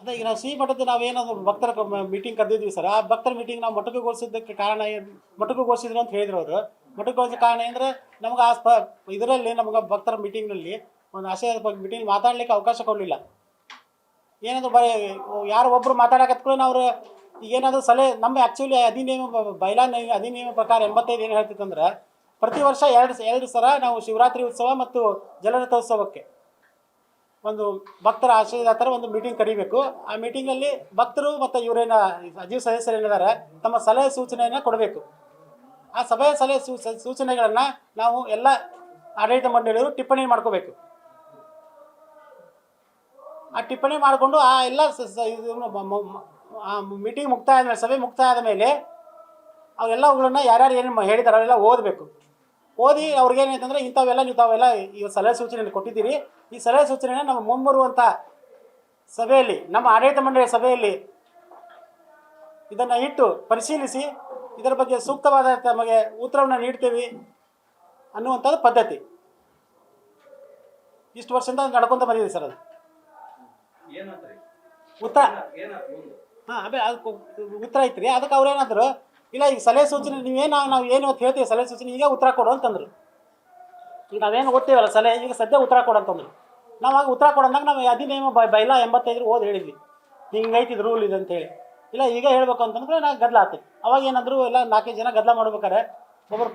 ಅದೇ ಈಗ ನಾವು ಸಿ ಮಠದ ನಾವೇನೋ ಭಕ್ತರ ಮೀಟಿಂಗ್ ಕರೆದಿದ್ವಿ ಸರ್, ಆ ಭಕ್ತರ ಮೀಟಿಂಗ್ ನಾವು ಮೊಟಕುಗೊಳಿಸಿದ್ದಕ್ಕೆ ಕಾರಣ ಏನು ಮೊಟಕುಗೊಳಿಸಿದ್ರು ಅಂತ ಹೇಳಿದ್ರು ಅವರು. ಮೊಟಕುಗೊಳಿಸಿದ ಕಾರಣ ಅಂದರೆ ನಮ್ಗೆ ಆ ಸ್ಪ ಇದರಲ್ಲಿ ನಮ್ಗೆ ಭಕ್ತರ ಮೀಟಿಂಗ್ನಲ್ಲಿ ಒಂದು ಆಶಯ ಮೀಟಿಂಗ್ ಮಾತಾಡ್ಲಿಕ್ಕೆ ಅವಕಾಶ ಕೊಡಲಿಲ್ಲ. ಏನಾದ್ರು ಬರೀ ಯಾರು ಒಬ್ಬರು ಮಾತಾಡಕತ್ಕೊಳ್ಳಿ ಅವ್ರು ಏನಾದರೂ ಸಲಹೆ ನಮ್ಮ ಆ್ಯಕ್ಚುಲಿ ಅಧಿನಿಯಮ ಬೈಲಾ ಅಧಿನಿಯಮ ಪ್ರಕಾರ ಎಂಬತ್ತೈದು ಏನು ಹೇಳ್ತಿತ್ತಂದ್ರೆ ಪ್ರತಿ ವರ್ಷ ಎರಡು ಎರಡು ಸಲ ನಾವು ಶಿವರಾತ್ರಿ ಉತ್ಸವ ಮತ್ತು ಜಲರಥೋತ್ಸವಕ್ಕೆ ಒಂದು ಭಕ್ತರ ಆಶ್ರಯದಾತರ ಒಂದು ಮೀಟಿಂಗ್ ಕರಿಬೇಕು. ಆ ಮೀಟಿಂಗಲ್ಲಿ ಭಕ್ತರು ಮತ್ತು ಇವರೇನ ಅಜೀವ್ ಸದಸ್ಯರು ಏನಿದ್ದಾರೆ ತಮ್ಮ ಸಲಹೆ ಸೂಚನೆಯನ್ನು ಕೊಡಬೇಕು. ಆ ಸಭೆಯ ಸಲಹೆ ಸೂಚನೆಗಳನ್ನ ನಾವು ಎಲ್ಲ ಆಡಳಿತ ಮಂಡಳಿಯವರು ಟಿಪ್ಪಣಿ ಮಾಡ್ಕೋಬೇಕು. ಆ ಟಿಪ್ಪಣಿ ಮಾಡಿಕೊಂಡು ಆ ಎಲ್ಲ ಮೀಟಿಂಗ್ ಮುಕ್ತಾಯ ಆದಮೇಲೆ, ಸಭೆ ಮುಕ್ತಾಯ ಆದ ಮೇಲೆ ಅವೆಲ್ಲವುಗಳನ್ನ ಯಾರ್ಯಾರು ಏನು ಹೇಳಿದಾರೆ ಅವೆಲ್ಲ ಓದಬೇಕು. ಓದಿ ಅವ್ರಿಗೇನೈತಂದ್ರೆ ಇಂಥವೆಲ್ಲ ನೀವು ತಾವೆಲ್ಲ ಈ ಸಲಹೆ ಸೂಚನೆ ಕೊಟ್ಟಿದ್ದೀರಿ. ಈ ಸಲಹೆ ಸೂಚನೆಯನ್ನು ನಮ್ಮ ಮುಂಬರುವಂಥ ಸಭೆಯಲ್ಲಿ ನಮ್ಮ ಆಡಳಿತ ಮಂಡಳಿಯ ಸಭೆಯಲ್ಲಿ ಇದನ್ನು ಇಟ್ಟು ಪರಿಶೀಲಿಸಿ ಇದರ ಬಗ್ಗೆ ಸೂಕ್ತವಾದ ತಮಗೆ ಉತ್ತರವನ್ನು ನೀಡ್ತೇವೆ ಅನ್ನುವಂಥದ್ದು ಪದ್ಧತಿ. ಇಷ್ಟು ವರ್ಷದಿಂದ ನಡ್ಕೊಂತ ಬಂದಿದೆ ಸರ್ ಅದು. ಉತ್ತರ. ಹಾಂ ಅದೇ ಅದಕ್ಕೆ ಉತ್ತರ ಐತ್ರಿ. ಅದಕ್ಕೆ ಅವ್ರು ಏನಾದ್ರು ಇಲ್ಲ, ಈಗ ಸಲಹೆ ಸೂಚನೆ ನೀವೇನು ನಾವು ಏನು ಇವತ್ತು ಹೇಳ್ತೀವಿ ಸಲಹೆ ಸೂಚನೆ, ಈಗ ಉತ್ತರ ಕೊಡು ಅಂತಂದ್ರು. ಈಗ ನಾವೇನು ಓದ್ತೀವಲ್ಲ ಸಲಹೆ, ಈಗ ಸದ್ಯ ಉತ್ತರ ಕೊಡು ಅಂತಂದ್ರು. ನಾವು ಆಗ ಉತ್ತರ ಕೊಡಂದಾಗ ನಾವು ಅಧಿನಿಯಮ ಬೈ, ಬೈಲ ಎಂಬತ್ತೈದು ಓದಿ ಹೇಳಿದ್ವಿ. ಹಿಂಗೈತಿ ಇದು ರೂಲ್ ಇದೆ ಅಂತ ಹೇಳಿ. ಇಲ್ಲ, ಈಗ ಹೇಳ್ಬೇಕು ಅಂತಂದ್ರೆ ನಾ ಗದ್ದಲ ಆತು. ಅವಾಗ ಏನಂದ್ರು ಎಲ್ಲ ನಾಲ್ಕೈದು ಜನ ಗದ್ದಲ ಮಾಡ್ಬೇಕಾರೆ ಒಬ್ಬರು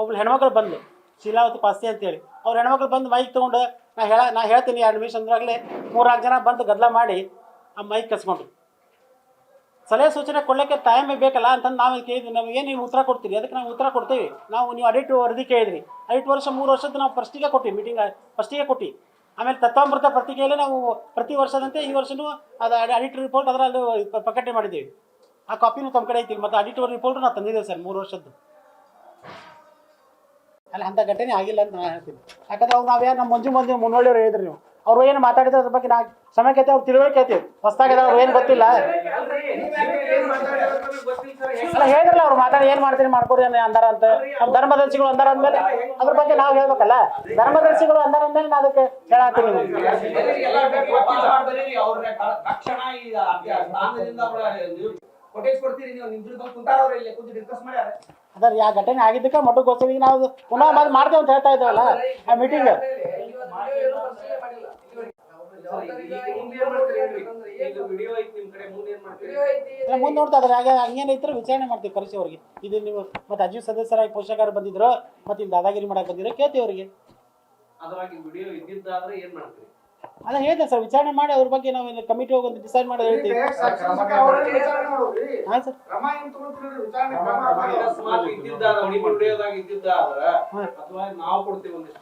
ಒಬ್ರು ಹೆಣ್ಮಕ್ಳು ಬಂದು ಶೀಲಾವತಿ ಪಾಸ್ತಿ ಅಂತೇಳಿ ಅವ್ರು ಹೆಣ್ಮಕ್ಳು ಬಂದು ಮೈಕ್ ತೊಗೊಂಡು ನಾ ಹೇಳ, ನಾ ಹೇಳ್ತೀನಿ ಎರಡು ನಿಮಿಷ ಅಂದ್ರಾಗಲೇ ಮೂರ್ನಾಲ್ಕು ಜನ ಬಂದು ಗದ್ದಲ ಮಾಡಿ ಆ ಮೈಕ್ ಕಸ್ಕೊಂಡ್ರು. ಸಲಹೆ ಸೂಚನೆ ಕೊಡ್ಲಿಕ್ಕೆ ಟೈಮೇ ಬೇಕಲ್ಲ ಅಂತಂದು ನಾವು ಕೇಳಿದ್ವಿ. ನಾವು ಏನು ನೀವು ಉತ್ತರ ಕೊಡ್ತೀರಿ? ಅದಕ್ಕೆ ನಾವು ಉತ್ತರ ಕೊಡ್ತೀವಿ. ನಾವು ನೀವು ಅಡಿಟ್ ವರದಿ ಕೇಳಿದ್ರಿ. ಐದು ವರ್ಷ ಮೂರು ವರ್ಷದ ನಾವು ಫಸ್ಟಿಗೆ ಕೊಟ್ಟಿವಿ ಮೀಟಿಂಗ್ ಫಸ್ಟಿಗೆ ಕೊಟ್ಟು ಆಮೇಲೆ ತತ್ವಾಮೃತ ಪತ್ರಿಕೆಯಲ್ಲಿ ನಾವು ಪ್ರತಿ ವರ್ಷದಂತೆ ಈ ವರ್ಷನೂ ಅದು ಅಡಿಟ್ ರಿಪೋರ್ಟ್ ಅದರಲ್ಲಿ ಅದು ಪ್ರಕಟಣೆ ಮಾಡಿದ್ದೀವಿ. ಆ ಕಾಪಿನೂ ತಮ್ಮ ಕಡೆ ಐತಿ ಮತ್ತು ಅಡಿಟ್ ರಿಪೋರ್ಟ್ ನಾವು ತಂದಿದ್ದೇವೆ ಸರ್ ಮೂರು ವರ್ಷದ್ದು. ಅಲ್ಲಿ ಅಂಥ ಘಟನೆ ಆಗಿಲ್ಲ ಅಂತ ನಾನು ಹೇಳ್ತೀನಿ. ಯಾಕಂದ್ರೆ ಅವ್ರು ನಾವ್ಯಾರು ನಮ್ಮ ಮಂಜು ಮಂದಿ ಮುನ್ನೋಳಿಯವ್ರು ಹೇಳಿದ್ರು ನೀವು. ಅವ್ರು ಏನು ಮಾತಾಡಿದ್ರೆ ಅದ್ರ ಬಗ್ಗೆ ನಾ ಸಮಯಕ್ಕೆ ಅವ್ರು ತಿಳುವಳಿಕೆ ಐತಿ ಹೊಸ್ದಾಗಿದೆ ಅವ್ರು ಏನು ಗೊತ್ತಿಲ್ಲ. ಹೇಳಿದ್ರಲ್ಲ ಅವ್ರು ಮಾತಾಡಿ, ಏನ್ ಮಾಡ್ತೀನಿ ಅನ್ನೋ ಅಂದಾರ ಅಂತ. ಧರ್ಮದರ್ಶಿಗಳು ಅಂದಾರ ಅಂದ್ಮೇಲೆ ಅದ್ರ ಬಗ್ಗೆ ನಾವು ಹೇಳ್ಬೇಕಲ್ಲ. ಧರ್ಮದರ್ಶಿಗಳು ಅಂದಾರ ಅಂದ್ಮೇಲೆ ನಾ ಅದಕ್ಕೆ ಹೇಳತ್ತೀನಿ ಅದರ ಯಾ ಘಟನೆ ಆಗಿದ್ದಕ್ಕೆ ಮಠಕ್ಕೋಸ್ಕರ ನಾವು ಪುನಃ ಮಾಡ್ತೇವೆ ಅಂತ ಹೇಳ್ತಾ ಇದ್ದೇವಲ್ಲ ಆ ಮೀಟಿಂಗ್ ವಿಡಿಯೋ ಐತಿ ನಿಮ್ ಕಡೆ ಮುಂದೆ ಏನ್? ಮಾಡ್ತೀರಿ? ಮುಂದೆ ನೋಡ್ತಾ ಇದ್ರೆ ಹಾಗೆ ಹಂಗೇನೈತ್ರ ವಿಚಾರಣೆ ಮಾಡ್ತೀವಿ ಕರೆಸಿ ಅವ್ರಿಗೆ. ಇದು ನೀವು ಮತ್ತೆ ಅಜೀವ್ ಸದಸ್ಯರಾಗಿ ಪೋಷಕರು ಬಂದಿದ್ರು ಮತ್ತೆ ಇಲ್ಲಿ ದಾದಾಗಿರಿ ಮಾಡಕ್ ಬಂದಿರೋ ಕೇಳ್ತೀವಿ ಅವರಿಗೆ. ಅದ್ರಾಗಿ ವಿಡಿಯೋ ಇದ್ದಿದ್ದಾದ್ರೆ ಏನ್ ಮಾಡ್ತೀರಿ? ಅದ ಹೇಳಿದೆ ಸರ್ ವಿಚಾರಣೆ ಮಾಡಿ ಅವ್ರ ಬಗ್ಗೆ ನಾವು ಕಮಿಟಿ ಹೋಗಿ ಒಂದು ಡಿಸೈಡ್ ಮಾಡಿ ಹೇಳ್ತೀವಿ. ಹಾಂ ಸರ್. ಅಥವಾ ನಾವು ಕೊಡ್ತೀವಿ